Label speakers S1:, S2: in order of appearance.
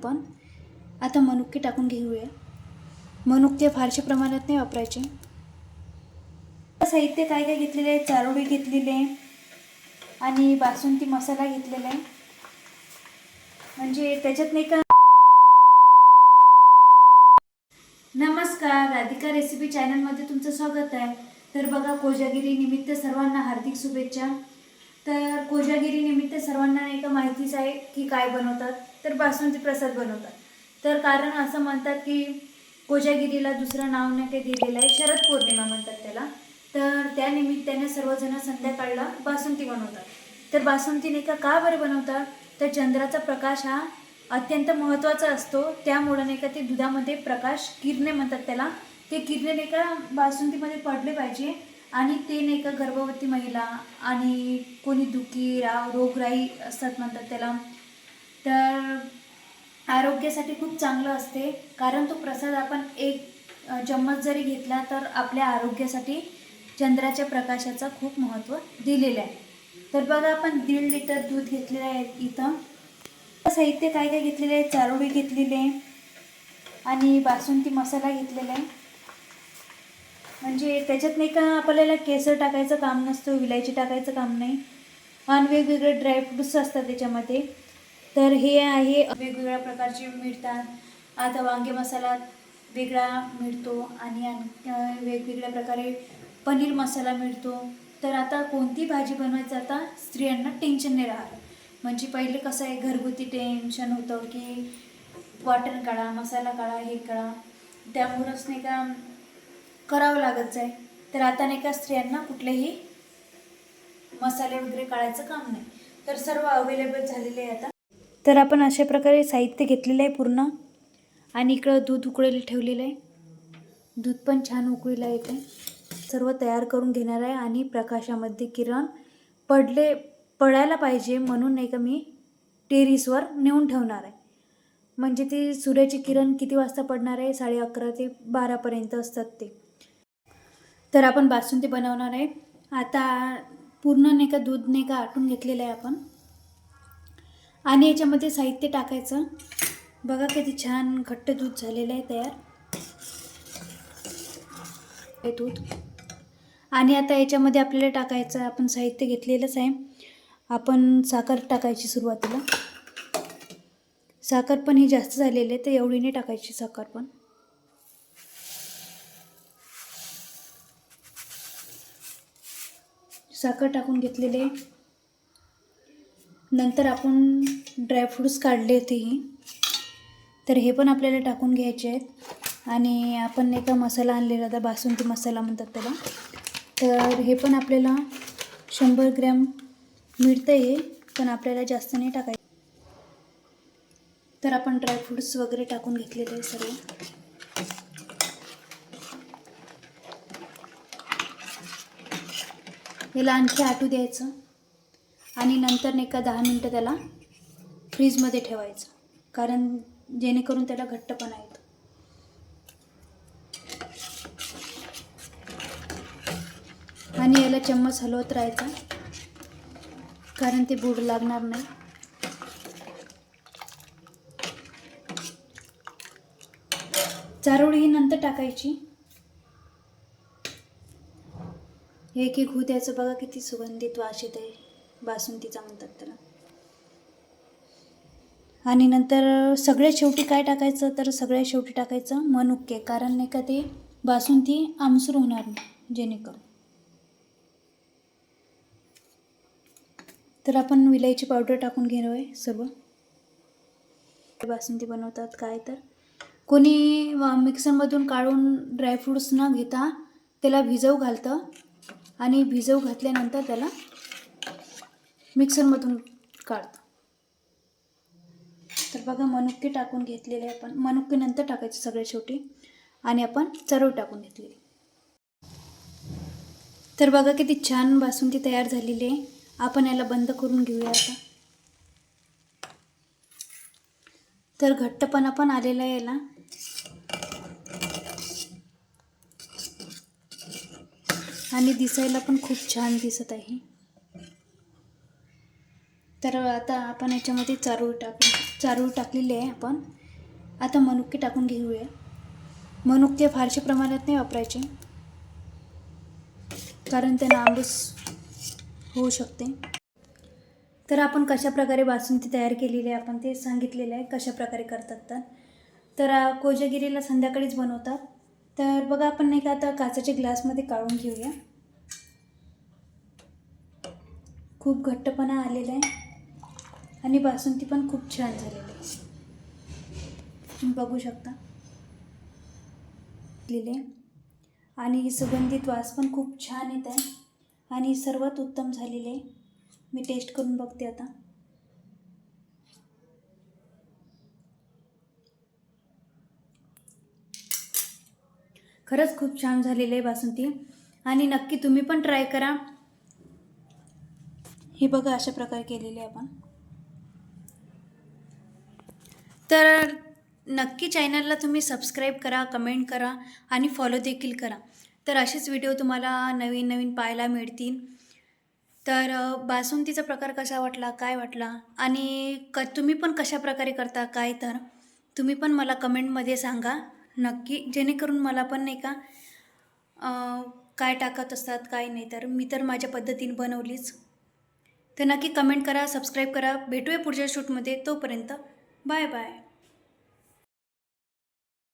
S1: आपण. आता मनुके टाकून घेऊया. मनुके फारशा प्रमाणात नाही वापरायचे. साहित्य काय काय घेतलेले आहे चारोळी घेतलेले आणि बासुंदी मसाला घेतलेला आहे. म्हणजे त्याच्यात नाही का नमस्कार राधिका रेसिपी चॅनलमध्ये तुमचं स्वागत आहे. तर बघा कोजागिरी निमित्त सर्वांना हार्दिक शुभेच्छा. तर कोजागिरी निमित्त सर्वांना नाही का माहितीच आहे की काय बनवतात तर बासुंदी प्रसाद बनवतात. तर कारण असं म्हणतात की कोजागिरीला दुसरं नाव नाही ते दिलेलं आहे शरद पौर्णिमा म्हणतात त्याला. तर त्या निमित्ताने सर्वजण संध्याकाळला बासुंदी बनवतात. तर बासुंती नाही का का बरं बनवतात? तर चंद्राचा प्रकाश हा अत्यंत महत्त्वाचा असतो. त्यामुळं नाही का ते दुधामध्ये प्रकाश किरणे म्हणतात त्याला. ते किरणे नाही का बासुंदीमध्ये पडले पाहिजे. आणि ते नाही का गर्भवती महिला आणि कोणी दुखी रा रोगराई असतात म्हणतात त्याला. तर आरोग्यासाठी खूप चांगलं असते. कारण तो प्रसाद आपण एक चम्मच जरी घेतला तर आपल्या आरोग्यासाठी चंद्राच्या प्रकाशाचं खूप महत्त्व दिलेलं आहे. तर बघा आपण दीड लिटर दूध घेतलेलं आहे इथं. साहित्य काय काय घेतलेलं आहे? चारोळी घेतलेली आहे. आणि बासुंदी मसाला घेतलेला आहे. म्हणजे त्याच्यात नाही का आपल्याला केसर टाकायचं काम नसतं विलायची टाकायचं काम नाही. आणि वेगवेगळे ड्रायफ्रुट्स असतात त्याच्यामध्ये. तर हे आहे वेगवेगळ्या प्रकारचे मिळतात. आता वांगे मसाला वेगळा मिळतो आणि वेगवेगळ्या प्रकारे पनीर मसाला मिळतो. तर आता कोणती भाजी बनवायचं आता? स्त्रियांना टेन्शन नाही राहत. म्हणजे पहिले कसं आहे घरगुती टेन्शन होतं की वाटण काढा मसाला काढा हे काढा. त्यामुळंच नाही का करावं लागत आहे तर आता नाही का स्त्रियांना कुठलेही मसाले वगैरे काढायचं काम नाही. तर सर्व अवेलेबल झालेले आहे आता. तर आपण अशा प्रकारे साहित्य घेतलेलं आहे पूर्ण. आणि इकडं दूध उकळेल ठेवलेलं आहे. दूध पण छान उकळीला येते सर्व तयार करून घेणार आहे. आणि प्रकाशामध्ये किरण पडले पडायला पाहिजे म्हणून नाही का मी टेरिसवर नेऊन ठेवणार आहे. म्हणजे ती सूर्याची किरण किती वाजता पडणार आहे? साडे अकरा ते बारापर्यंत असतात ते. तर आपण बासुंदी बनवणार आहे. आता पूर्ण नाही का दूध नाही का आटून घेतलेलं आहे आपण. आणि याच्यामध्ये साहित्य टाकायचं. बघा किती छान घट्ट दूध झालेलं आहे तयार. हे दूध. आणि आता याच्यामध्ये आपल्याला टाकायचं आपण साहित्य घेतलेलंच आहे. आपण साखर टाकायची सुरुवातीला. साखर पण ही जास्त झालेली आहे तर एवढी नाही टाकायची साखर पण. साखर टाकून घेतलेले. नंतर आपण ड्रायफ्रूट्स काढले होते ही. तर हे पण आपल्याला टाकून घ्यायचे आहेत. आणि आपण एका मसाला आणलेला होता बासुंदी मसाला म्हणतात त्याला. तर हे पण आपल्याला शंभर ग्रॅम मिळतं हे पण आपल्याला जास्त नाही टाकायचं. तर आपण ड्रायफ्रूट्स वगैरे टाकून घेतलेले सर्व याला आणखी आटू द्यायचं. आणि नंतर नाही का दहा मिनटं त्याला फ्रीजमध्ये ठेवायचं. कारण जेणेकरून त्याला घट्टपणा येतो. आणि याला चम्मच हलवत राहायचा. कारण ते बूड लागणार नाही. चारोळी ही नंतर टाकायची. एक एक होऊ द्यायचं बघा किती सुगंधित वास आहे बासुंतीचा म्हणतात त्याला. आणि नंतर सगळ्यात शेवटी काय टाकायचं? तर सगळ्यात शेवटी टाकायचं मनुके कारण नाही का ते बासुंदी आमसूर होणार नाही जेणेकरून. तर आपण विलायची पावडर टाकून घेणार आहे सर्व. बासुंदी बनवतात काय तर. कोणी वा- मिक्सरमधून काढून ड्रायफ्रूट्स न घेता त्याला भिजवू घालतं. आणि भिजवू घातल्यानंतर त्याला मिक्सरमधून काढतो. तर बघा मनुके टाकून घेतलेले आहे आपण मनुके नंतर टाकायचे सगळ्या शेवटी. आणि आपण चरव टाकून घेतलेली. तर बघा किती छान बासुंदी तयार झालेली आहे. आपण याला बंद करून घेऊया आता. तर घट्टपणा पण आलेला आहे याला. आणि दिसायला पण खूप छान दिसत आहे. तर आता आपण याच्यामध्ये चारूळ टाकू चारूळ टाकलेले आहे आपण. आता मनुके टाकून घेऊया. मनुके फारशा प्रमाणात नाही वापरायचे. कारण त्यांना आंबूस होऊ शकते. तर आपण कशा प्रकारे बासुंदी तयार केलेली आहे आपण ते सांगितलेलं आहे कशा प्रकारे करतात तर. तर कोजागिरीला संध्याकाळीच बनवतात. तर बघा आपण नाही का आता काचाच्या ग्लासमध्ये काढून घेऊया. खूप घट्टपणा आलेला आहे. आणि बासुंदी पण खूप छान झालेली आहे. तुम्ही बघू शकता. लिहिले. आणि सुगंधित वास पण खूप छान येत आहे. आणि सर्वात उत्तम झालेले आहे. मी टेस्ट करून बघते आता. खरंच खूप छान झालेलं आहे बासुंदी. आणि नक्की तुम्ही पण ट्राय करा. हे बघा अशा प्रकारे केलेले आहे आपण. तर नक्की चॅनलला तुम्ही सबस्क्राईब करा कमेंट करा आणि फॉलो देखील करा. तर असेच व्हिडिओ तुम्हाला नवीन नवीन पाहायला मिळतील. तर बासुंतीचा बासुंदीचा प्रकार कसा वाटला काय वाटला? आणि क तुम्ही पण कशा प्रकारे करता काय तर? तुम्ही पण मला कमेंटमध्ये सांगा. नक्की. जेणेकरून मला पण नाही का काय टाकत असतात काय नाही तर मी तर माझ्या पद्धतीने बनवलीच. तर नक्की कमेंट करा सबस्क्राईब करा. भेटूया पुढच्या शूटमध्ये तोपर्यंत बाय बाय